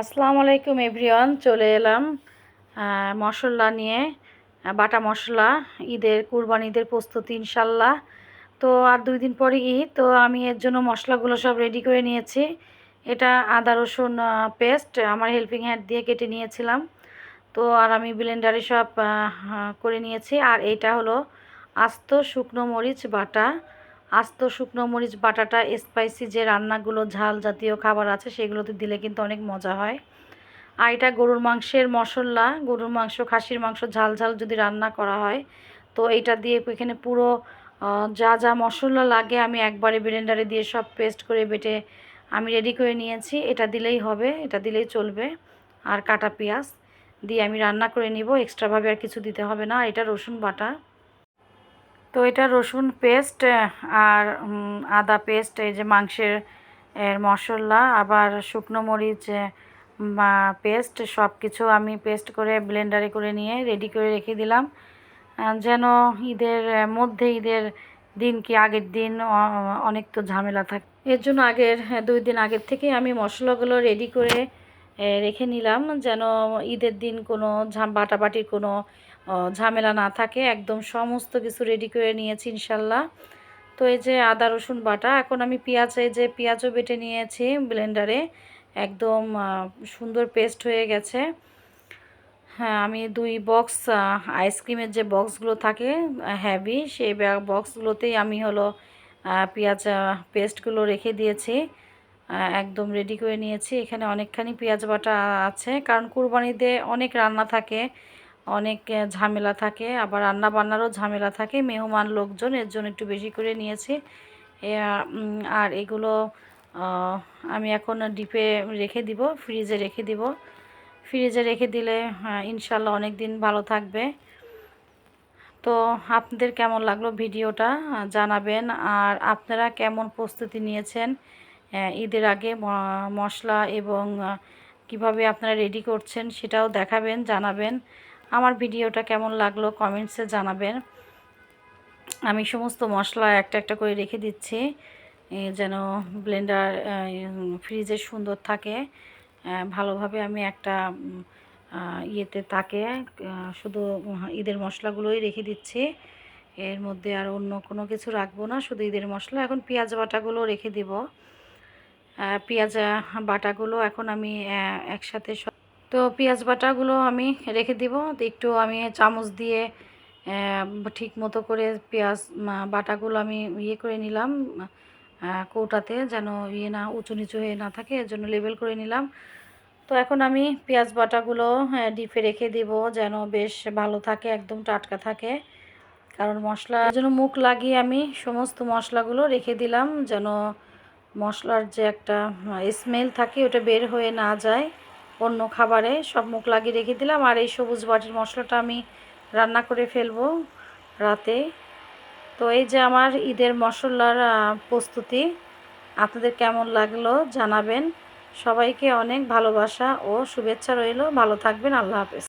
আসসালামু আলাইকুম, এভরিওয়ান। চলে এলাম মশলা নিয়ে বাটা মশলা, ঈদের কুরবান, ঈদের প্রস্তুতি, ইনশাল্লাহ। তো আর দুই দিন পরে ঈদ, তো আমি এর জন্য মশলাগুলো সব রেডি করে নিয়েছি। এটা আদা, রসুন পেস্ট আমার হেল্পিং হ্যান্ড দিয়ে কেটে নিয়েছিলাম। তো আর আমি ব্লেন্ডারে সব করে নিয়েছি। আর এটা হলো আস্ত শুকনো মরিচ বাটা। আস্ত শুকনো মরিচ, বাটাটা স্পাইসি যে রান্নাগুলো, ঝাল জাতীয় খাবার আছে, সেগুলোতে দিলে কিন্তু অনেক মজা হয়। আর এটা গরুর মাংসের মশলা, গরুর মাংস, খাসির মাংস, ঝাল ঝাল যদি রান্না করা হয়, তো এইটা দিয়ে এখানে পুরো যা যা মশলা লাগে আমি একবারে ব্লেন্ডারে দিয়ে সব পেস্ট করে বেটে আমি রেডি করে নিয়েছি। এটা দিলেই হবে, এটা দিলেই চলবে। আর কাটা পেঁয়াজ দিয়ে আমি রান্না করে নিব এক্সট্রাভাবে আর কিছু দিতে হবে না। এটা রসুন বাটা। তো এটা রসুন পেস্ট আর আদা পেস্ট এই যে মাংসের এর মশলা আবার শুকনো মরিচ পেস্ট সব কিছু আমি পেস্ট করে ব্লেন্ডারে করে নিয়ে রেডি করে রেখে দিলাম। যেন ঈদের মধ্যে ঈদের দিন কি আগের দিন অনেক তো ঝামেলা থাকে এর জন্য আগের হ্যাঁ, দুই দিন আগের থেকে আমি মশলাগুলো রেডি করে রেখে নিলাম। যেন ঈদের দিন কোনো ঝাম বাটাবাটির কোনো ঝামেলা না থাকে, একদম সমস্ত কিছু রেডি করে নিয়েছি ইনশাল্লাহ। তো এই যে আদা, রসুন বাটা, এখন আমি পেঁয়াজ, এই যে পেঁয়াজও বেটে নিয়েছি ব্লেন্ডারে একদম সুন্দর পেস্ট হয়ে গেছে। হ্যাঁ আমি দুই বক্স আইসক্রিমের যে বক্সগুলো থাকে হ্যাভি সেই বক্সগুলোতেই আমি হলো পেঁয়াজ পেস্টগুলো রেখে দিয়েছি। একদম রেডি করে নিয়েছি। এখানে অনেকখানি পেঁয়াজ বাটা আছে, কারণ কুরবানিতে অনেক রান্না থাকে। অনেক ঝামেলা থাকে, আবার রান্না বান্নারও ঝামেলা থাকে, মেহমান লোকজন, এর জন্য একটু বেশি করে নিয়েছি। আর এগুলো আমি এখন ডিপে রেখে দিব, ফ্রিজে রেখে দিব। ফ্রিজে রেখে দিলে ইনশাল্লাহ অনেক দিন ভালো থাকবে। তো আপনাদের কেমন লাগল ভিডিওটা? জানাবেন। আর আপনারা কেমন প্রস্তুতি নিয়েছেন? ঈদের আগে মশলা এবং কীভাবে আপনারা রেডি করছেন সেটাও দেখাবেন, জানাবেন। আমার ভিডিওটা কেমন লাগল কমেন্টসে জানাবেন। আমি সমস্ত মশলা একটা একটা করে রেখে দিচ্ছি যেন ব্লেন্ডার ফ্রিজে সুন্দর থাকে। ভালোভাবে আমি একটা ইয়েতে তাকে শুধু ঈদের মশলাগুলোই রেখে দিচ্ছি। এর মধ্যে আর অন্য কোনো কিছু রাখব না, শুধু ঈদের মশলা। এখন পেঁয়াজ বাটাগুলো রেখে দিব। পেঁয়াজ বাটাগুলো এখন আমি একসাথে তো পেঁয়াজ বাটাগুলো আমি রেখে দিব। তো একটু আমি চামচ দিয়ে ঠিক মতো করে পেঁয়াজ বাটাগুলো আমি ইয়ে করে নিলাম কৌটাতে যেন ইয়ে না উঁচু নিচু হয়ে না থাকে এর জন্য লেবেল করে নিলাম। তো এখন আমি পেঁয়াজ বাটাগুলো হ্যাঁ, ডিপে রেখে দিব যেন বেশ ভালো থাকে একদম টাটকা থাকে। কারণ মশলা যেন মুখ লাগিয়ে আমি সমস্ত মশলাগুলো রেখে দিলাম যেন মশলার যে একটা স্মেল থাকে ওটা বের হয়ে না যায়। অন্য খাবারে সব মুখ লাগিয়ে রেখে দিলাম। আর এই সবুজ বাটির মশলাটা আমি রান্না করে ফেলব রাতে। তো এই যে আমার ঈদের মশলার প্রস্তুতি, আপনাদের কেমন লাগল জানাবেন। সবাইকে অনেক ভালোবাসা ও শুভেচ্ছা রইল। ভালো থাকবেন। আল্লাহ হাফেজ।